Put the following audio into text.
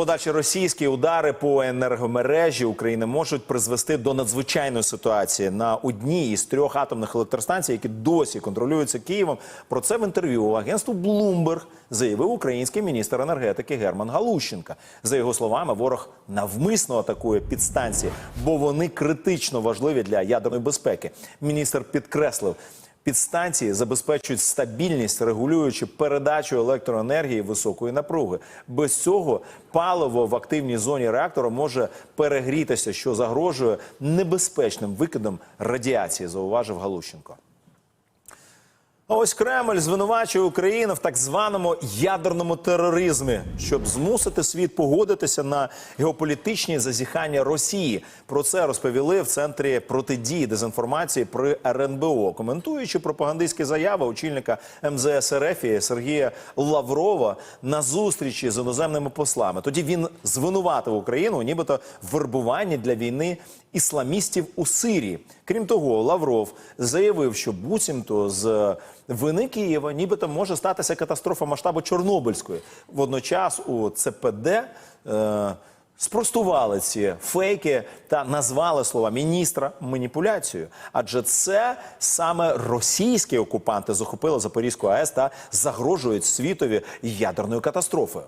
Подальші російські удари по енергомережі України можуть призвести до надзвичайної ситуації на одній із трьох атомних електростанцій, які досі контролюються Києвом. Про це в інтерв'ю агентству Bloomberg заявив український міністр енергетики Герман Галущенка. За його словами, ворог навмисно атакує підстанції, бо вони критично важливі для ядерної безпеки. Міністр підкреслив. Підстанції забезпечують стабільність, регулюючи передачу електроенергії високої напруги. Без цього паливо в активній зоні реактора може перегрітися, що загрожує небезпечним викидом радіації, зауважив Галущенко. Ось Кремль звинувачує Україну в так званому ядерному тероризмі, щоб змусити світ погодитися на геополітичні зазіхання Росії. Про це розповіли в центрі протидії дезінформації при РНБО, коментуючи пропагандистські заяви очільника МЗС РФ Сергія Лаврова на зустрічі з іноземними послами. Тоді він звинуватив Україну, нібито в вербуванні для війни ісламістів у Сирії. Крім того, Лавров заявив, що буцімто з вини Києва нібито може статися катастрофа масштабу Чорнобильської. Водночас у ЦПД е, спростували ці фейки та назвали слова міністра маніпуляцією. Адже це саме російські окупанти захопили Запорізьку АЕС та загрожують світові ядерною катастрофою.